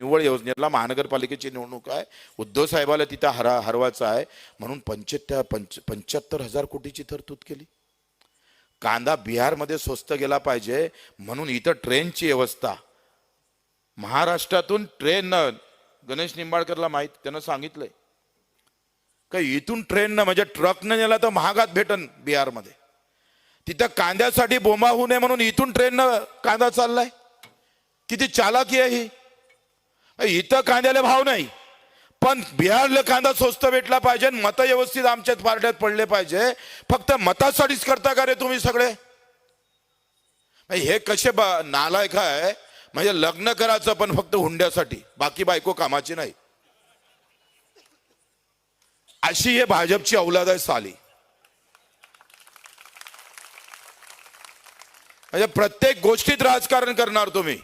निव्वळ योजनेला महानगरपालिकेची निवडणूक आहे. उद्धव साहेबाला तिथं हरा हरवायचं आहे. म्हणून पंच्याहत्तर पंच पंच्याहत्तर हजार कोटीची तरतूद केली. कांदा बिहारमध्ये स्वस्त गेला पाहिजे. म्हणून इथं ट्रेनची व्यवस्था. महाराष्ट्रातून ट्रेन गणेश निंबाळकरला माहीत त्यानं सांगितलंय. का इथून ट्रेननं म्हणजे ट्रकनं नेला तर महागात भेटन बिहारमध्ये. तिथं कांद्यासाठी बोंबा होऊ नये म्हणून इथून ट्रेननं कांदा चाललाय. किती चालाकी आहे ही. इथं कांद्याला भाव नाही. पण बिहारला कांदा स्वस्त भेटला पाहिजे मतं व्यवस्थित आमच्याच पार्ट्यात पडले पाहिजे. फक्त मतासाठीच करता का रे तुम्ही सगळे? हे कसे ब- नालायक आहे. म्हणजे लग्न करायचं पण फक्त हुंड्यासाठी. बाकी बायको कामाची नाही. अशी हे भाजपची औलाद आहे साली. म्हणजे प्रत्येक गोष्टीत राजकारण करणार तुम्ही.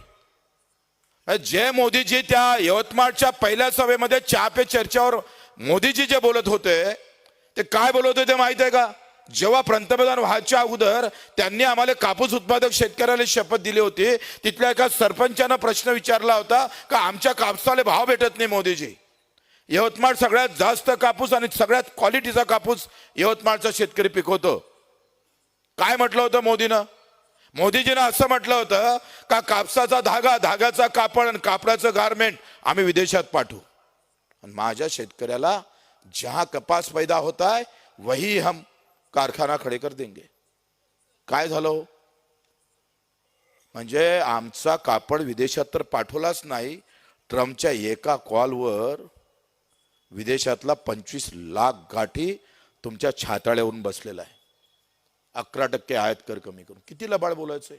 जय मोदीजी त्या यवतमाळच्या पहिल्या सभेमध्ये चहा पे चर्चावर मोदीजी जे बोलत होते ते काय बोलत होते माहीत आहे का? जेव्हा पंतप्रधान व्हायच्या अगोदर त्यांनी आम्हाला कापूस उत्पादक शेतकऱ्याला शपथ दिली होती तिथल्या एका सरपंचानं प्रश्न विचारला होता का आमच्या कापसाला भाव भेटत नाही मोदीजी? यवतमाळ सगळ्यात जास्त कापूस आणि सगळ्यात क्वालिटीचा कापूस यवतमाळचा शेतकरी पिकवतो. काय म्हटलं होतं मोदीनं? मोदीजीनं असं म्हटलं होतं का कापसाचा धागा धाग्याचा कापड आणि कापडाचं गारमेंट आम्ही विदेशात पाठवू. आणि माझ्या शेतकऱ्याला ज्या कपास पैदा होत आहे वही हम कारखाना खडे कर देंगे. काय झालं हो? म्हणजे आमचा कापड विदेशात तर पाठवलाच नाही ट्रम्पच्या एका कॉलवर विदेशातला पंचवीस लाख गाठी तुमच्या छाताळ्यावरून बसलेला आहे. अकरा टक्के आयात कर कमी करून. किती लबाड बोलायचंय?